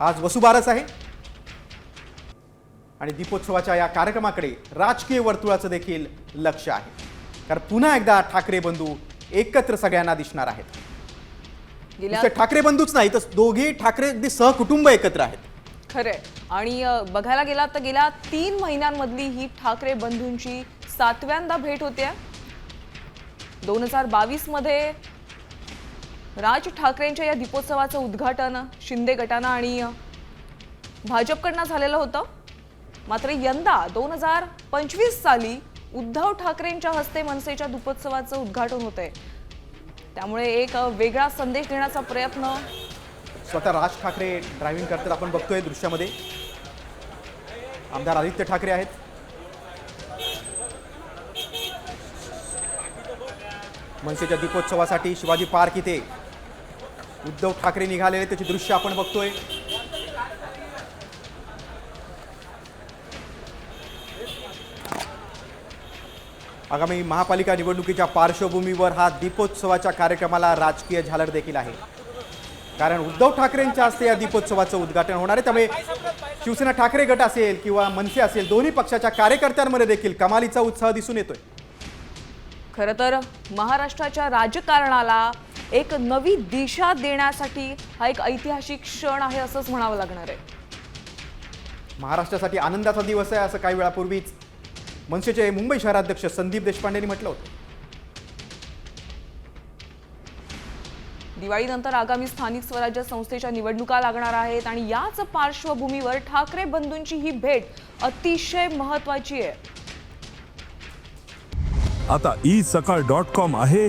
आज वसुबारस आहे. आणि दीपोत्सवाच्या या कार्यक्रमाकडे राजकीय वर्तुळाचं देखील लक्ष आहे. कारण पुन्हा एकदा ठाकरे बंधू एकत्र सगळ्यांना दिसणार आहेत. ठाकरे बंधूच नाही तर दोघे ठाकरे अगदी सहकुटुंब एकत्र आहेत. खरंय. आणि बघायला गेलात तर गेल्या तीन महिन्यांमधली ही ठाकरे बंधूंची सातव्यांदा भेट होते दोन हजार बावीसमध्ये राज ठाकरेंच्या या दीपोत्सवाचं उद्घाटन शिंदे गटानं आणि भाजपकडनं झालेलं होतं. मात्र यंदा दोन हजार पंचवीस साली उद्धव ठाकरेंच्या हस्ते मनसेच्या दीपोत्सवाचं उद्घाटन होतंय. त्यामुळे एक वेगळा संदेश देण्याचा प्रयत्न स्वतः राज ठाकरे ड्रायव्हिंग करतात. आपण बघतोय दृश्यामध्ये. आमदार आदित्य ठाकरे आहेत. मनसेच्या दीपोत्सवासाठी शिवाजी पार्क इथे उद्धव ठाकरे निघालेले त्याची दृश्य आपण बघतोय. आगामी महापालिका निवडणुकीच्या पार्श्वभूमीवर हा दीपोत्सवाच्या कार्यक्रमाला राजकीय झालर देखील आहे. कारण उद्धव ठाकरेंच्या हस्ते या दीपोत्सवाचं उद्घाटन होणार आहे. त्यामुळे शिवसेना ठाकरे गट असेल किंवा मनसे असेल दोन्ही पक्षाच्या कार्यकर्त्यांमध्ये देखील कमालीचा उत्साह दिसून येतोय. खरं तर महाराष्ट्राच्या राजकारणाला एक नवी दिशा देण्यासाठी हा एक ऐतिहासिक क्षण आहे असंच म्हणावं लागणार आहे. महाराष्ट्रासाठी आनंदाचा दिवस आहे असं काही वेळापूर्वीच मनसेचे मुंबई शहराध्यक्ष संदीप देशपांडेंनी म्हटलं होतं. दिवाळीनंतर आगामी स्थानिक स्वराज्य संस्थेच्या निवडणुका लागणार आहेत आणि याच पार्श्वभूमीवर ठाकरे बंधूंची ही भेट अतिशय महत्वाची आहे. आता ई सकाळ डॉट कॉम आहे